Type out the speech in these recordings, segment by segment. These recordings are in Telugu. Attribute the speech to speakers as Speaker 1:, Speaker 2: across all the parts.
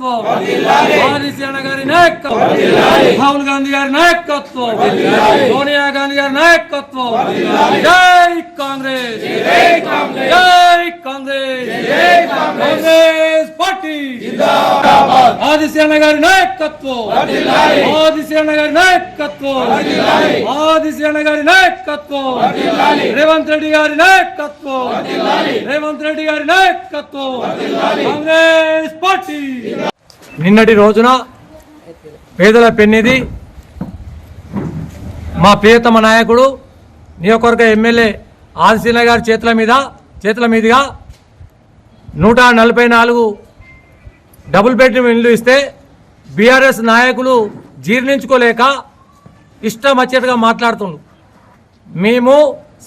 Speaker 1: పార్టీ ఆదిశీలన గారి నాయకత్వం ఆదిశీలన గారి నాయకత్వం రాహుల్ గాంధీ గారి నాయకత్వం సోనియా గాంధీ గారి నాయకత్వం జై కాంగ్రెస్ జై కాంగ్రెస్ కాంగ్రెస్ పార్టీ ఆదిశీలన గారి నాయకత్వం ఆదిశీలన గారి నాయకత్వం ఆదిశీలన గారి నాయకత్వం రేవంత్ రెడ్డి గారి నాయకత్వం రేవంత్ రెడ్డి గారి నాయకత్వం కాంగ్రెస్ పార్టీ నిన్నటి రోజున పేదల పెన్నిది మా ప్రియతమ నాయకుడు నియోజకవర్గ ఎమ్మెల్యే ఆదిశీల గారి చేతుల మీద చేతుల మీదుగా నూట నలభై నాలుగు డబుల్ బెడ్రూమ్ ఇల్లు ఇస్తే బీఆర్ఎస్ నాయకులు జీర్ణించుకోలేక ఇష్టం వచ్చేట్టుగా మాట్లాడుతుండు మేము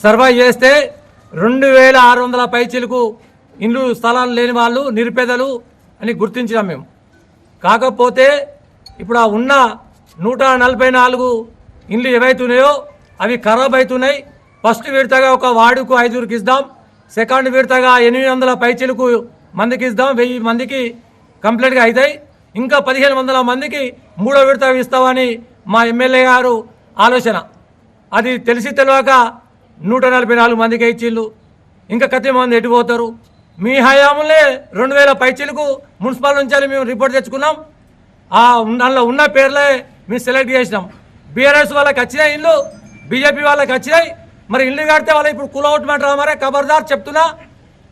Speaker 1: సర్వే చేస్తే రెండు వేల ఆరు వందల పైచీలకు ఇండ్లు స్థలాలు లేని వాళ్ళు నిరుపేదలు అని గుర్తించినాం మేము. కాకపోతే ఇప్పుడు ఆ ఉన్న నూట నలభై నాలుగు ఇండ్లు ఏవైతున్నాయో అవి ఖరాబ్ అవుతున్నాయి. ఫస్ట్ విడతగా ఒక వార్డుకు ఐదుగురికి ఇద్దాం సెకండ్ విడతగా ఎనిమిది వందల పైచీలకు మందికి ఇద్దాం వెయ్యి మందికి కంప్లీట్గా అవుతాయి. ఇంకా పదిహేను వందల మందికి మూడో విడత ఇస్తామని మా ఎమ్మెల్యే గారు ఆలోచన. అది తెలిసి తెలియక నూట నలభై నాలుగు మందికి ఇచ్చిళ్ళు. ఇంకా కత్తి మంది ఎటుపోతారు మీ హయాంలో రెండు వేల పైచీలకు మున్సిపల్ నుంచి మేము రిపోర్ట్ తెచ్చుకున్నాం. ఆ ఉన్న- ఉన్న పేర్లే మేము సెలెక్ట్ చేసినాం. బీఆర్ఎస్ వాళ్ళకి వచ్చినాయి ఇల్లు బీజేపీ వాళ్ళకి వచ్చినాయి. మరి ఇల్లు కడితే వాళ్ళు ఇప్పుడు కూల్ అవుట్ మాట మరే ఖబర్దార్ చెప్తున్నా.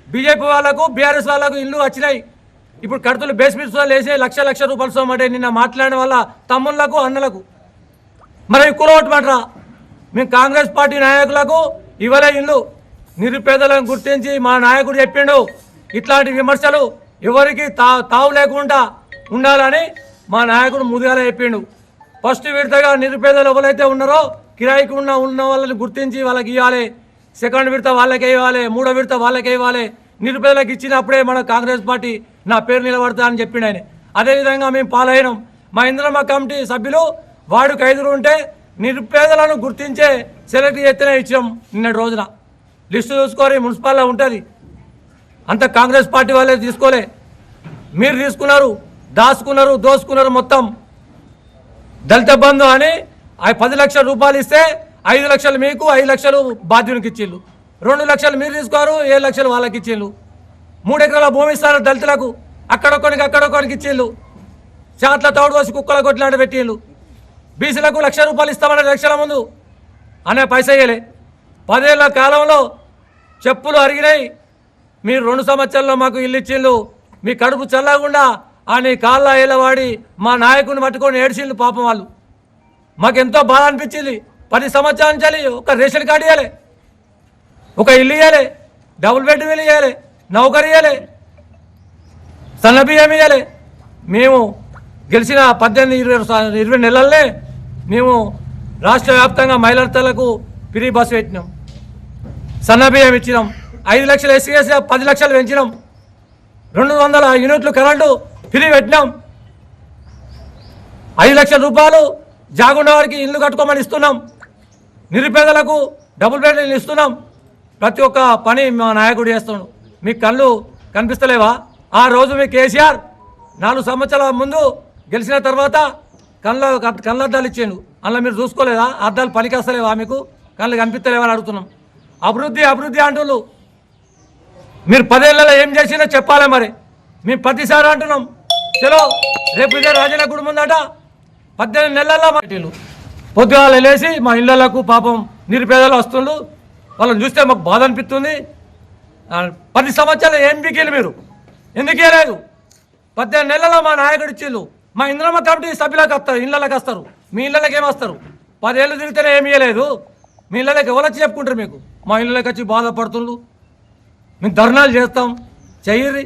Speaker 1: బీజేపీ వాళ్ళకు బీఆర్ఎస్ వాళ్ళకు ఇల్లు వచ్చినాయి. ఇప్పుడు కడుతులు బేస్మెంట్స్ వాళ్ళు వేసే లక్ష లక్ష రూపాయలు సోమంటే నిన్న మాట్లాడిన వల్ల తమ్ముళ్ళకు అన్నలకు. మరి కులవటమంటారా మేము కాంగ్రెస్ పార్టీ నాయకులకు ఇవ్వలే ఇల్లు. నిరుపేదలను గుర్తించి మా నాయకుడు చెప్పిండు. ఇట్లాంటి విమర్శలు ఎవరికి తా తావు లేకుండా ఉండాలని మా నాయకుడు ముందుగానే చెప్పిండు. ఫస్ట్ విడతగా నిరుపేదలు ఎవరైతే ఉన్నారో కిరాయికి ఉన్న ఉన్న వాళ్ళని గుర్తించి వాళ్ళకి ఇవ్వాలి. సెకండ్ విడత వాళ్ళకే ఇవ్వాలి. మూడో విడత వాళ్ళకే ఇవ్వాలి. నిరుపేదలకు ఇచ్చినప్పుడే మన కాంగ్రెస్ పార్టీ నా పేరు నిలబడతా అని చెప్పిండు ఆయన. అదేవిధంగా మేము పాలైనం. మా ఇంద్రమ్మ కమిటీ సభ్యులు వాడికి ఐదుగురు ఉంటే నిరుపేదలను గుర్తించే సెలెక్ట్ చేస్తేనే ఇచ్చాం నిన్నటి రోజున. లిస్టు చూసుకొని మున్సిపాల్లో ఉంటుంది. అంత కాంగ్రెస్ పార్టీ వాళ్ళే తీసుకోలే. మీరు తీసుకున్నారు దాచుకున్నారు దోసుకున్నారు మొత్తం. దళిత బంధు అని ఆ పది లక్షల రూపాయలు ఇస్తే ఐదు లక్షలు మీకు ఐదు లక్షలు బాధ్యునికి ఇచ్చిళ్ళు రెండు లక్షలు మీరు తీసుకోరు ఏడు లక్షలు వాళ్ళకి ఇచ్చిళ్ళు మూడు ఎకరాల భూమి ఇస్తారు దళితులకు. అక్కడొక్కడికి అక్కడొక్కడికి ఇచ్చిళ్ళు చేతల తోడు పోసి కుక్కల కొట్లాంటి పెట్టిళ్ళు బీసీలకు లక్ష రూపాయలు ఇస్తామన్న లక్షల ముందు. అనే పైసా ఇయ్యలే. పదేళ్ళ కాలంలో చెప్పులు అరిగినాయి. మీరు రెండు సంవత్సరాల్లో మాకు ఇల్లు ఇచ్చిళ్ళు మీ కడుపు చల్లకుండా అని కాళ్ళ ఏలవాడి మా నాయకుని పట్టుకొని ఏడ్చిండు పాపం వాళ్ళు. మాకు ఎంతో బాధ అనిపించింది. పది సంవత్సరాల నుంచి ఒక రేషన్ కార్డు ఇవ్వాలి ఒక ఇల్లు ఇవ్వాలి డబుల్ బెడ్రూమ్ ఇల్లు ఇవ్వాలి నౌకరీ ఇవ్వాలి సన్న బియ్యం ఇవ్వాలి మేము గెలిచిన పద్దెనిమిది ఇరవై ఇరవై నెలలనే మేము రాష్ట్ర వ్యాప్తంగా మహిళలకు ఫ్రీ బస్సు పెట్టినాం. సన్న బియ్యం ఇచ్చినాం. ఐదు లక్షలు ఎస్సీ పది లక్షలు పెంచినాం. రెండు వందల యూనిట్లు కరెంటు ఫ్రీ పెట్టినాం. ఐదు లక్షల రూపాయలు జాగుండ వారికి ఇల్లు కట్టుకోమని ఇస్తున్నాం. నిరుపేదలకు డబుల్ బెడ్రూమ్లు ఇస్తున్నాం. ప్రతి ఒక్క పని మా నాయకుడు చేస్తున్నాడు. మీ కళ్ళు కనిపిస్తలేవా? ఆ రోజు మీ కేసీఆర్ నాలుగు సంవత్సరాల ముందు గెలిచిన తర్వాత కళ్ళ కళ్ళద్దాలు ఇచ్చాడు. అందులో మీరు చూసుకోలేదా? అద్దాలు పనికి వస్తలేవా మీకు? కళ్ళు కనిపిస్తలేవా అని అడుగుతున్నాం. అభివృద్ధి అభివృద్ధి అంటులు. మీరు పదేళ్ళలో ఏం చేసినా చెప్పాలి మరి? మేము ప్రతిసారి అంటున్నాం. చలో రేపు ఇదే రాజన్న గుడి ఉందట పద్దెనిమిది నెలల్లో మా పొద్దుగాలు వెళ్ళేసి లేచి మా ఇళ్ళకు పాపం నిరుపేదలు వస్తుండ్రు. వాళ్ళని చూస్తే మాకు బాధ అనిపిస్తుంది. పది సంవత్సరాలు ఏం పీకేలు మీరు? ఎందుకే లేదు? పద్దెనిమిది నెలల్లో మా నాయకుడు ఇచ్చిళ్ళు. మా ఇంద్రమ్మ కమిటీ సభ్యులకు వస్తారు ఇళ్ళకి వస్తారు. మీ ఇళ్ళకి ఏం వస్తారు? పదేళ్ళు తిరిగితేనే ఏమి ఇవ్వలేదు మీ ఇళ్ళకి ఎవరు వచ్చి చెప్పుకుంటారు మీకు? మా ఇళ్ళకి వచ్చి బాధపడుతుండ్రు. మేము ధర్నాలు చేస్తాం. చెయ్యరి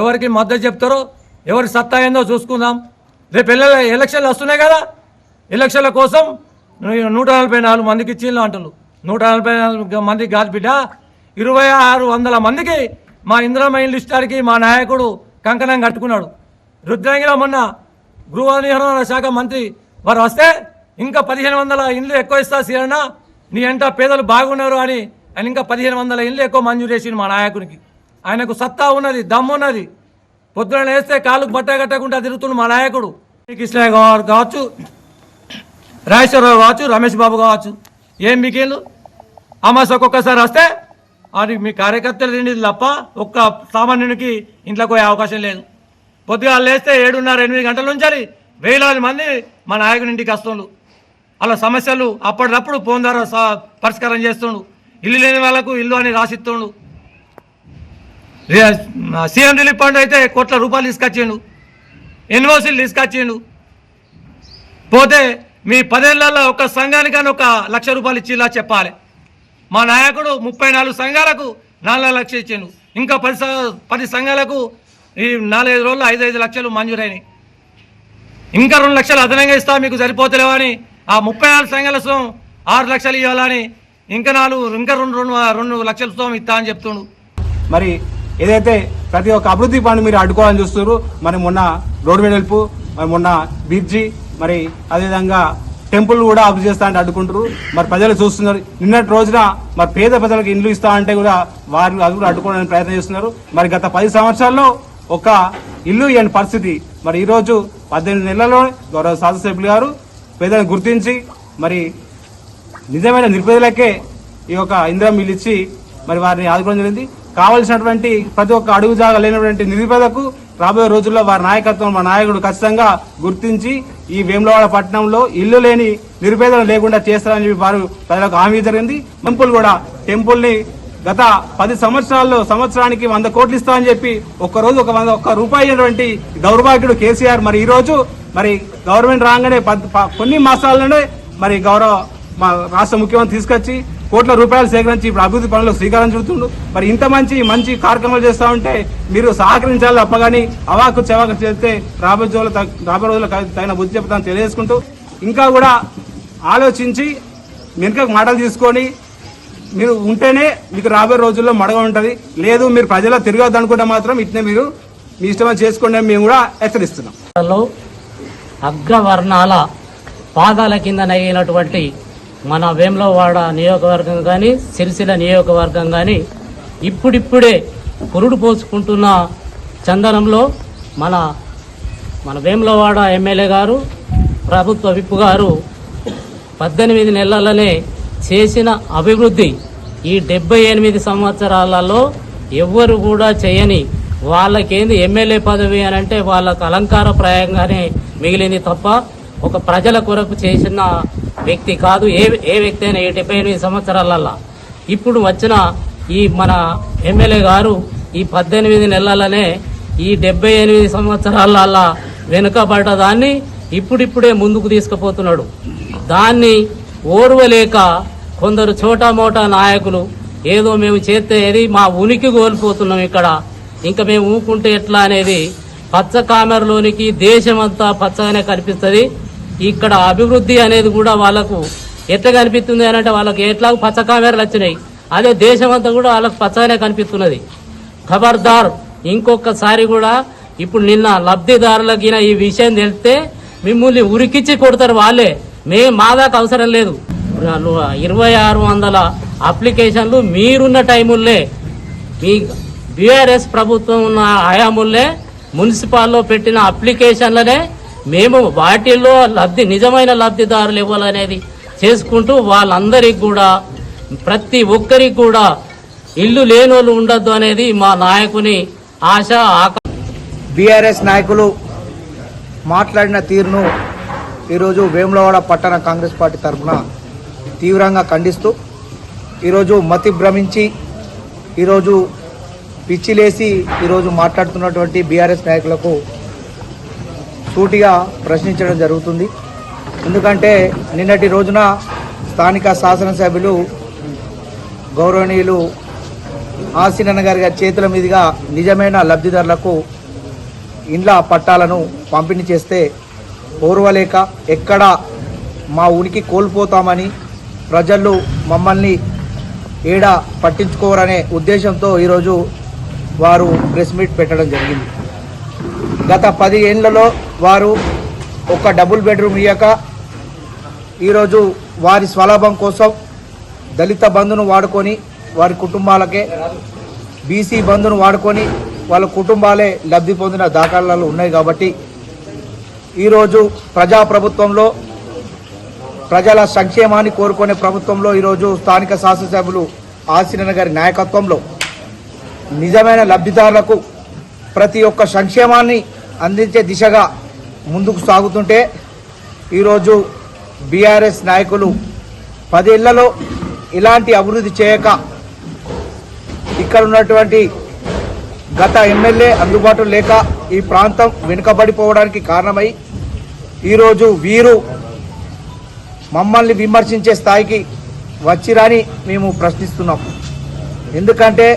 Speaker 1: ఎవరికి మద్దతు చెప్తారో ఎవరి సత్తా ఏందో చూసుకుందాం. రేపు ఎల్ల ఎలక్షన్లు వస్తున్నాయి కదా. ఎలక్షన్ల కోసం నూట నలభై నాలుగు మందికి ఇచ్చిళ్ళు అంటున్నారు నూట నలభై నాలుగు మందికి కాదు బిడ్డ. ఇరవై ఆరు వందల మందికి మా ఇందిరామయ్య లిస్టార్కి మా నాయకుడు కంకణం కట్టుకున్నాడు. రుద్రంగిలో మొన్న గృహ నిర్వహణ శాఖ మంత్రి వారు వస్తే ఇంకా పదిహేను వందల ఇండ్లు ఎక్కువ ఇస్తా సీరన్నా నీ అంట పేదలు బాగున్నారు అని ఆయన ఇంకా పదిహేను వందల ఇండ్లు ఎక్కువ మంజూరు చేసింది మా నాయకునికి. ఆయనకు సత్తా ఉన్నది దమ్ము ఉన్నది. పొద్దున వేస్తే కాళ్ళకు బట్ట కట్టకుండా తిరుగుతుంది మా నాయకుడు. కృష్ణయ్య గారు కావచ్చు రాజేశ్వరరావు కావచ్చు రమేష్ బాబు కావచ్చు ఏం మీకేళ్ళు అమాసకు ఒక్కొక్కసారి వస్తే అది మీ కార్యకర్తలు తిండి తప్ప ఒక్క సామాన్యునికి ఇంట్లోకి పోయే అవకాశం లేదు. పొద్దుగా లేస్తే ఏడున్నర ఎనిమిది గంటల నుంచి వేలాది మంది మా నాయకుని ఇంటికి వస్తుండ్రు. అలా సమస్యలు అప్పటికప్పుడు ఫోన్ ద్వారా పరిష్కారం చేస్తుండు. ఇల్లు లేని వాళ్ళకు ఇల్లు అని రాసిస్తుండు. సీఎం రిలీఫ్ ఫండ్ అయితే కోట్ల రూపాయలు తీసుకొచ్చిండు. ఎన్ఓసీలు తీసుకొచ్చిండు. పోతే మీ పదేళ్ళలో ఒక సంఘానికని ఒక లక్ష రూపాయలు ఇచ్చిలా చెప్పాలి. మా నాయకుడు ముప్పై నాలుగు సంఘాలకు నాలుగు లక్షలు ఇచ్చిండు. ఇంకా పది పది సంఘాలకు ఈ నాలుగైదు రోజులు ఐదు ఐదు లక్షలు మంజూరైనాయి. ఇంకా రెండు లక్షలు అదనంగా ఇస్తా మీకు సరిపోతలేవని ఆ ముప్పై ఆరు సంఘాల సొమ్ము ఆరు లక్షలు ఇవ్వాలని ఇంకా నాలుగు ఇంకా రెండు రెండు రెండు లక్షల సొమ్ము ఇస్తా అని చెప్తుండు.
Speaker 2: మరి ఏదైతే ప్రతి ఒక్క అభివృద్ధి పనులు మీరు అడ్డుకోవాలని చూస్తున్నారు మరి మొన్న రోడ్డు వెడల్పు మరి మొన్న బ్రిడ్జి మరి అదేవిధంగా టెంపుల్ కూడా అభివృద్ధి చేస్తా అంటే అడ్డుకుంటారు మరి ప్రజలు చూస్తున్నారు. నిన్నటి రోజున మరి పేద ప్రజలకు ఇండ్లు ఇస్తా అంటే కూడా వారు అది కూడా అడ్డుకోవడానికి ప్రయత్నం చేస్తున్నారు. మరి గత పది సంవత్సరాల్లో ఒక ఇల్లు ఇవ్వని పరిస్థితి. మరి ఈరోజు పద్దెనిమిది నెలల్లో గౌరవ శాసనసభ్యులు గారు పేదలను గుర్తించి మరి నిజమైన నిరుపేదలకే ఈ యొక్క ఇందిరా మిల్ ఇచ్చి మరి వారిని ఆదుకోవడం జరిగింది. కావలసినటువంటి ప్రతి ఒక్క అడుగు జాగా లేనటువంటి నిరుపేదకు రాబోయే రోజుల్లో వారి నాయకత్వం మా నాయకుడు ఖచ్చితంగా గుర్తించి ఈ వేములవాడ పట్టణంలో ఇల్లు లేని నిరుపేదలు లేకుండా చేస్తారని చెప్పి వారు ప్రజలకు హామీ జరిగింది. టెంపుల్ కూడా టెంపుల్ని గత పది సంవత్సరాల్లో సంవత్సరానికి వంద కోట్లు ఇస్తామని చెప్పి ఒక్క రోజు ఒక వంద ఒక్క రూపాయి అయినటువంటి దౌర్భాగ్యుడు కేసీఆర్ మరి ఈ రోజు మరి గవర్నమెంట్ రాగానే పద్- కొన్ని మాసాలనే మరి గౌరవ మా రాష్ట్ర ముఖ్యమంత్రి తీసుకొచ్చి కోట్ల రూపాయలు సేకరించి ఇప్పుడు అభివృద్ధి పనులకు శ్రీకారం చుడుతుండు. మరి ఇంత మంచి మంచి కార్యక్రమాలు చేస్తా ఉంటే మీరు సహకరించాలి తప్ప కానీ అవాకు చెవాకు చేస్తే రాబోయే రోజులు రాబోయే రోజుల్లో తగిన బుద్ధి చెప్తాను తెలియజేసుకుంటూ ఇంకా కూడా ఆలోచించి వెనుకకు మాటలు తీసుకొని మీరు ఉంటేనే మీకు రాబోయే రోజుల్లో మడగ ఉంటుంది. లేదు మీరు ప్రజల్లో తిరగద్దు అనుకుంటే మాత్రం ఇట్నే మీరు మీ ఇష్టం చేసుకోండి మేము కూడా హెచ్చరిస్తున్నాం.
Speaker 3: హలో. అగ్రవర్ణాల పాదాల కింద నగినటువంటి మన వేములవాడ నియోజకవర్గం కానీ సిరిసిల్ల నియోజకవర్గం కానీ ఇప్పుడిప్పుడే పురుడు పోసుకుంటున్న చందనంలో మన మన వేములవాడ ఎమ్మెల్యే గారు ప్రభుత్వ విప్పు గారు పద్దెనిమిది నెలలనే చేసిన అభివృద్ధి ఈ డెబ్బై ఎనిమిది సంవత్సరాలలో ఎవ్వరు కూడా చేయని వాళ్ళకేంది ఎమ్మెల్యే పదవి అని అంటే వాళ్ళకు అలంకారప్రాయంగానే మిగిలింది తప్ప ఒక ప్రజల కొరకు చేసిన వ్యక్తి కాదు. ఏ ఏ వ్యక్తి అయినా ఈ డెబ్బై ఎనిమిది సంవత్సరాలల్లో. ఇప్పుడు వచ్చిన ఈ మన ఎమ్మెల్యే గారు ఈ పద్దెనిమిది నెలలనే ఈ డెబ్బై ఎనిమిది సంవత్సరాలల్లా వెనుకబడ్డ దాన్ని ఇప్పుడిప్పుడే ముందుకు తీసుకుపోతున్నాడు. దాన్ని ఓర్వలేక కొందరు చోటా మోటా నాయకులు ఏదో మేము చేస్తే మా ఉనికి కోల్పోతున్నాం ఇక్కడ. ఇంకా మేము ఊకుంటే ఎట్లా అనేది పచ్చ కామెరలోనికి దేశమంతా పచ్చగానే కనిపిస్తుంది. ఇక్కడ అభివృద్ధి అనేది కూడా వాళ్ళకు ఎట్లా కనిపిస్తుంది అని అంటే వాళ్ళకి ఎట్లా పచ్చ కామెరలు వచ్చినాయి. అదే దేశమంతా కూడా వాళ్ళకు పచ్చగానే కనిపిస్తున్నది. ఖబర్దార్ ఇంకొకసారి కూడా ఇప్పుడు నిన్న లబ్ధిదారులకి ఈ విషయం తెలిస్తే మిమ్మల్ని ఉరికిచ్చి కొడతారు వాళ్ళే. మే మా దాకా అవసరం లేదు. ఇరవై ఆరు వందల అప్లికేషన్లు మీరున్న టైముల్లే. మీ బీఆర్ఎస్ ప్రభుత్వం ఉన్న హయాముల్లే మున్సిపాల్లో పెట్టిన అప్లికేషన్లనే మేము వాటిల్లో లబ్ధి నిజమైన లబ్ధిదారులు ఇవ్వాలనేది చేసుకుంటూ వాళ్ళందరికీ కూడా ప్రతి ఒక్కరికి కూడా ఇల్లు లేనోళ్ళు ఉండొద్దు అనేది మా నాయకుని ఆశ ఆక.
Speaker 4: బీఆర్ఎస్ నాయకులు మాట్లాడిన తీరును ఈరోజు వేములవాడ పట్టణ కాంగ్రెస్ పార్టీ తరఫున తీవ్రంగా ఖండిస్తూ ఈరోజు మతి భ్రమించి ఈరోజు పిచ్చిలేసి ఈరోజు మాట్లాడుతున్నటువంటి బీఆర్ఎస్ నాయకులకు సూటిగా ప్రశ్నించడం జరుగుతుంది. ఎందుకంటే నిన్నటి రోజున స్థానిక శాసనసభ్యులు గౌరవనీయులు ఆసీనన్న గారి చేతుల మీదుగా నిజమైన లబ్ధిదారులకు ఇండ్ల పట్టాలను పంపిణీ చేస్తే ఓర్వలేక ఎక్కడ మా ఉనికి కోల్పోతామని ప్రజలు మమ్మల్ని ఏడా పట్టించుకోరనే ఉద్దేశంతో ఈరోజు వారు ప్రెస్ మీట్ పెట్టడం జరిగింది. గత పది ఏళ్ళలో వారు ఒక డబుల్ బెడ్రూమ్ ఇయ్యక ఈరోజు వారి స్వలాభం కోసం దళిత బంధును వాడుకొని వారి కుటుంబాలకే బీసీ బంధును వాడుకొని వాళ్ళ కుటుంబాలే లబ్ధి పొందిన దాఖలాలు ఉన్నాయి కాబట్టి ఈరోజు ప్రజాప్రభుత్వంలో ప్రజల సంక్షేమాన్ని కోరుకునే ప్రభుత్వంలో ఈరోజు స్థానిక శాసనసభ్యులు ఆశీరణ గారి నాయకత్వంలో నిజమైన లబ్ధిదారులకు ప్రతి ఒక్క సంక్షేమాన్ని అందించే దిశగా ముందుకు సాగుతుంటే ఈరోజు బీఆర్ఎస్ నాయకులు పదేళ్ళలో ఇలాంటి అభివృద్ధి చేయక ఇక్కడ ఉన్నటువంటి గత ఎమ్మెల్యే అందుబాటులో లేక ఈ ప్రాంతం వెనుకబడిపోవడానికి కారణమై ఈరోజు వీరు మమ్మల్ని విమర్శించే స్థాయికి వచ్చిరని మేము ప్రశ్నిస్తున్నాం. ఎందుకంటే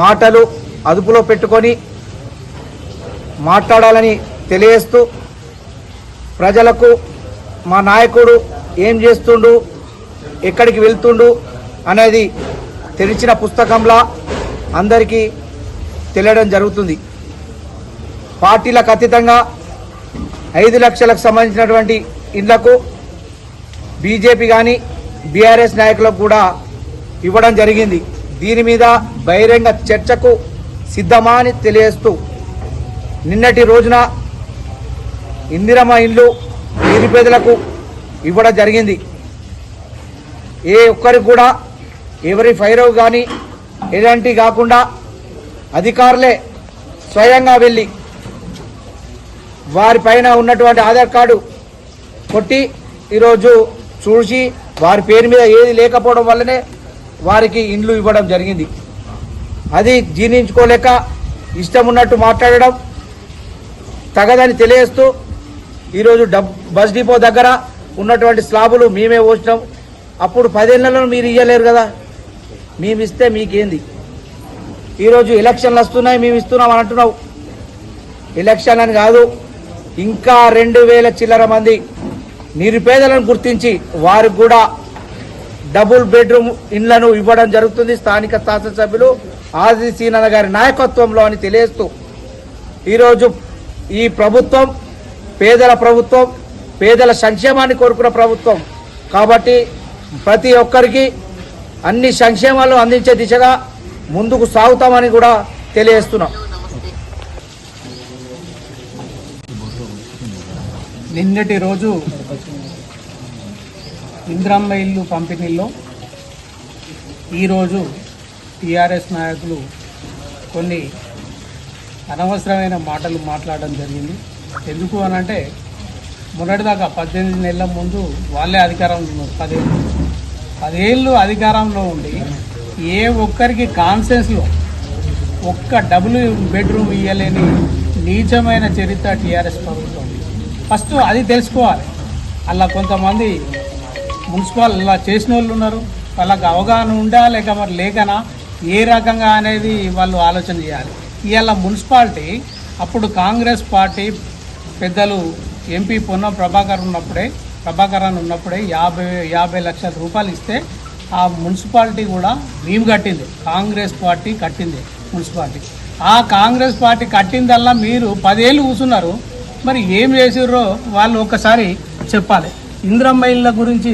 Speaker 4: మాటలు అదుపులో పెట్టుకొని మాట్లాడాలని తెలియజేస్తూ ప్రజలకు మా నాయకుడు ఏం చేస్తుండు ఎక్కడికి వెళ్తుండు అనేది తెరిచిన పుస్తకంలా అందరికీ తెలియడం జరుగుతుంది. పార్టీలకు అతీతంగా ఐదు లక్షలకు సంబంధించినటువంటి ఇళ్ళకు బీజేపీ కానీ బీఆర్ఎస్ నాయకులకు కూడా ఇవ్వడం జరిగింది. దీని మీద బహిరంగ చర్చకు సిద్ధమా అని తెలియజేస్తూ నిన్నటి రోజున ఇందిరమ్మ ఇండ్లు నిరుపేదలకు ఇవ్వడం జరిగింది. ఏ ఒక్కరికి కూడా ఎవరి ఫైరవ్ కానీ ఎలాంటి కాకుండా అధికారులే స్వయంగా వెళ్ళి వారిపైన ఉన్నటువంటి ఆధార్ కార్డు కొట్టి ఈరోజు చూసి వారి పేరు మీద ఏది లేకపోవడం వల్లనే వారికి ఇండ్లు ఇవ్వడం జరిగింది. అది జీర్ణించుకోలేక ఇష్టం ఉన్నట్టు మాట్లాడడం తగదని తెలియస్తూ ఈరోజు డబ్ బస్ డిపో దగ్గర ఉన్నటువంటి స్లాబులు మేమే పోసినాం. అప్పుడు పదేళ్ళలో మీరు ఇవ్వలేరు కదా. మేము ఇస్తే మీకేంది? ఈరోజు ఎలక్షన్లు వస్తున్నాయి మేము ఇస్తున్నాం అని అంటున్నావు. ఎలక్షన్ అని కాదు ఇంకా రెండు వేల చిల్లర మంది నిరుపేదలను గుర్తించి వారికి కూడా డబుల్ బెడ్రూమ్ ఇండ్లను ఇవ్వడం జరుగుతుంది. స్థానిక శాసనసభ్యులు ఆది సీనన్న గారి నాయకత్వంలో అని తెలియజేస్తూ ఈరోజు ఈ ప్రభుత్వం పేదల ప్రభుత్వం పేదల సంక్షేమాన్ని కోరుకున్న ప్రభుత్వం. కాబట్టి ప్రతి ఒక్కరికి అన్ని సంక్షేమాలు అందించే దిశగా ముందుకు సాగుతామని కూడా తెలియజేస్తున్నాం.
Speaker 5: నిన్నటి రోజు ఇంద్రమ్మ ఇల్లు పంపిణీలో ఈరోజు టీఆర్ఎస్ నాయకులు కొన్ని అనవసరమైన మాటలు మాట్లాడడం జరిగింది. ఎందుకు అనంటే మొన్నటిదాకా పద్దెనిమిది నెలల ముందు వాళ్ళే అధికారంలో ఉన్నారు. పదేళ్ళు. పదేళ్ళు అధికారంలో ఉండి ఏ ఒక్కరికి కాన్సెన్స్లో ఒక్క డబుల్ బెడ్రూమ్ ఇవ్వలేని నీచమైన చరిత్ర టీఆర్ఎస్ ప్రభుత్వం ఫస్ట్ అది తెలుసుకోవాలి. అలా కొంతమంది మున్సిపల్ ఇలా చేసిన వాళ్ళు ఉన్నారు. వాళ్ళకి అవగాహన ఉందా లేక మరి లేకనా? ఏ రకంగా అనేది వాళ్ళు ఆలోచన చేయాలి. ఇవాళ మున్సిపాలిటీ అప్పుడు కాంగ్రెస్ పార్టీ పెద్దలు ఎంపీ పొన్నం ప్రభాకర్ ఉన్నప్పుడే ప్రభాకర్ అని ఉన్నప్పుడే యాభై యాభై లక్షల రూపాయలు ఇస్తే ఆ మున్సిపాలిటీ కూడా మేము కట్టింది. కాంగ్రెస్ పార్టీ కట్టింది మున్సిపాలిటీ. ఆ కాంగ్రెస్ పార్టీ కట్టిందల్లా మీరు పదేళ్ళు కూర్చున్నారు. మరి ఏం చేసిర్రో వాళ్ళు ఒక్కసారి చెప్పాలి. ఇంద్రమ్మ గురించి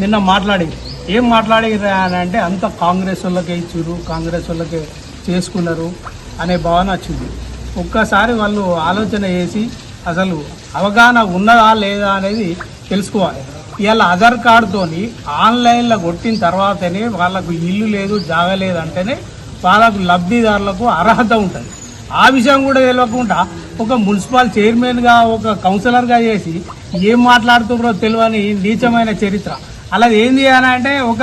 Speaker 5: నిన్న మాట్లాడి ఏం మాట్లాడిరా అని అంటే అంత కాంగ్రెస్ వాళ్ళకే ఇచ్చారు కాంగ్రెస్ వాళ్ళకే చేసుకున్నారు అనే భావన వచ్చింది. ఒక్కసారి వాళ్ళు ఆలోచన చేసి అసలు అవగాహన ఉన్నదా లేదా అనేది తెలుసుకోవాలి. ఇవాళ ఆధార్ కార్డుతోని ఆన్లైన్లో కొట్టిన తర్వాతనే వాళ్ళకు ఇల్లు లేదు జాగ లేదు అంటేనే వాళ్ళకు లబ్ధిదారులకు అర్హత ఉంటుంది. ఆ విషయం కూడా తెలియకుండా ఒక మున్సిపల్ చైర్మన్గా ఒక కౌన్సిలర్గా చేసి ఏం మాట్లాడుతున్నారో తెలియని నీచమైన చరిత్ర. అలా ఏంది అని అంటే ఒక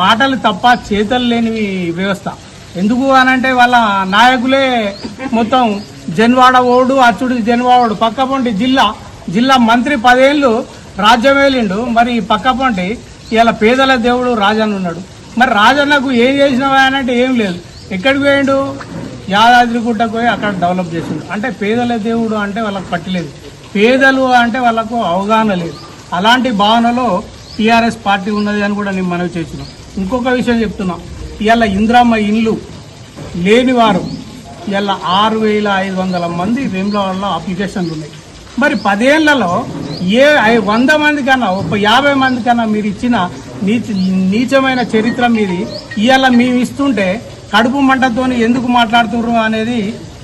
Speaker 5: మాటలు తప్ప చేతలు లేని వ్యవస్థ. ఎందుకు అని అంటే వాళ్ళ నాయకులే మొత్తం జన్వాడ ఓడు అచ్చుడు జన్వాడు పక్కపొంటి జిల్లా జిల్లా మంత్రి పదేళ్ళు రాజ్యం వేలిండు మరి ఈ పక్కపొంటి ఇలా పేదల దేవుడు రాజన్న ఉన్నాడు. మరి రాజన్నకు ఏం చేసినవా అని అంటే ఏం లేదు. ఎక్కడికి పోయిండు? యాదాద్రి గుట్టకు పోయి అక్కడ డెవలప్ చేసిండు. అంటే పేదల దేవుడు అంటే వాళ్ళకి పట్టలేదు. పేదలు అంటే వాళ్ళకు అవగాహన లేదు. అలాంటి భావనలో టీఆర్ఎస్ పార్టీ ఉన్నది అని కూడా నేను మనవి చేస్తున్నాం ఇంకొక విషయం చెప్తున్నాం. ఇవాళ ఇంద్రమ్మ ఇండ్లు లేనివారు ఇవాళ ఆరు వేల ఐదు వందల మంది వేములవాడలో అప్లికేషన్లు ఉన్నాయి. మరి పదేళ్ళలో ఏ ఐ- వంద మంది కన్నా ఒక యాభై మంది కన్నా మీరు ఇచ్చిన నీచ నీచమైన చరిత్ర మీది ఇవాళ మేము ఇస్తుంటే కడుపు మంటతోని ఎందుకు మాట్లాడుతున్నారు అనేది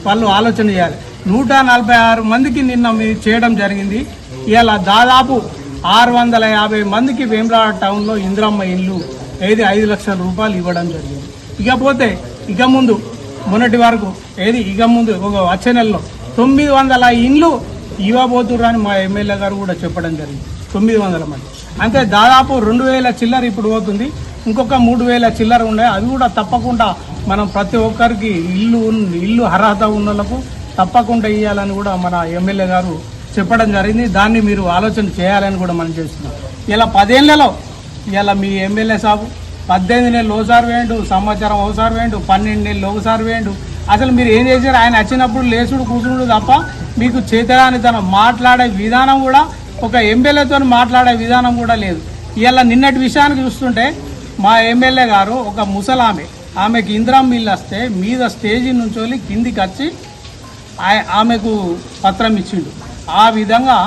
Speaker 5: వాళ్ళు ఆలోచన చేయాలి. నూట నలభై ఆరు మందికి నిన్న మీరు చేయడం జరిగింది. ఇలా దాదాపు ఆరు వందల యాభై మందికి వేమరాడ టౌన్లో ఇందిరమ్మ ఇల్లు ఏది ఐదు లక్షల రూపాయలు ఇవ్వడం జరిగింది. ఇకపోతే ఇక ముందు మొన్నటి వరకు ఏది ఇక ముందు ఒక వచ్చే నెలలో తొమ్మిది వందల ఇండ్లు ఇవ్వబోతుర్రు అని మా ఎమ్మెల్యే గారు కూడా చెప్పడం జరిగింది. తొమ్మిది వందల మంది. అంటే దాదాపు రెండు వేల చిల్లర ఇప్పుడు పోతుంది. ఇంకొక మూడు వేల చిల్లర ఉన్నాయి అది కూడా తప్పకుండా మనం ప్రతి ఒక్కరికి ఇల్లు ఇల్లు అర్హత ఉన్న తప్పకుండా ఇవ్వాలని కూడా మన ఎమ్మెల్యే గారు చెప్పడం జరిగింది. దాన్ని మీరు ఆలోచన చేయాలని కూడా మనం చేస్తున్నాం. ఇలా పదేళ్ళలో ఇలా మీ ఎమ్మెల్యే సాబు పద్దెనిమిది నెలలు ఒకసారి వేయండు సంవత్సరం ఒకసారి వేయండు పన్నెండు నెలలు ఒకసారి వేయండు. అసలు మీరు ఏం చేశారు? ఆయన వచ్చినప్పుడు లేచుడు కూర్చుడు తప్ప మీకు చేతరాని తన మాట్లాడే విధానం కూడా ఒక ఎమ్మెల్యేతో మాట్లాడే విధానం కూడా లేదు. ఇలా నిన్నటి విషయానికి చూస్తుంటే మా ఎమ్మెల్యే గారు ఒక ముసలామె. ఆమెకి ఇందిరా మిల్లు వస్తే మీద స్టేజీ నుంచి కిందికి వచ్చి ఆమెకు పత్రం ఇచ్చిండు. ఆ విధంగా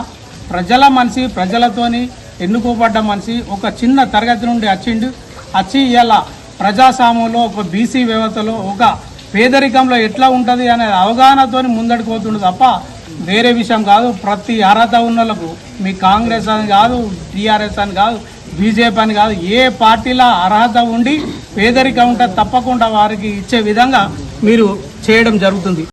Speaker 5: ప్రజల మనిషి ప్రజలతోని ఎన్నుకోబడ్డ మనిషి ఒక చిన్న తరగతి నుండి వచ్చిండు. వచ్చి ఇలా ప్రజాస్వామ్యంలో ఒక బీసీ వ్యవస్థలో ఒక పేదరికంలో ఎట్లా ఉంటుంది అనే అవగాహనతోని ముందడికి పోతుండు తప్ప వేరే విషయం కాదు ప్రతి అర్హత ఉన్న వాళ్ళకు మీ కాంగ్రెస్ అని కాదు టీఆర్ఎస్ అని కాదు బీజేపీ అని కాదు ఏ పార్టీలో అర్హత ఉండి పేదరికం ఉంటే తప్పకుండా వారికి ఇచ్చే విధంగా మీరు చేయడం జరుగుతుంది.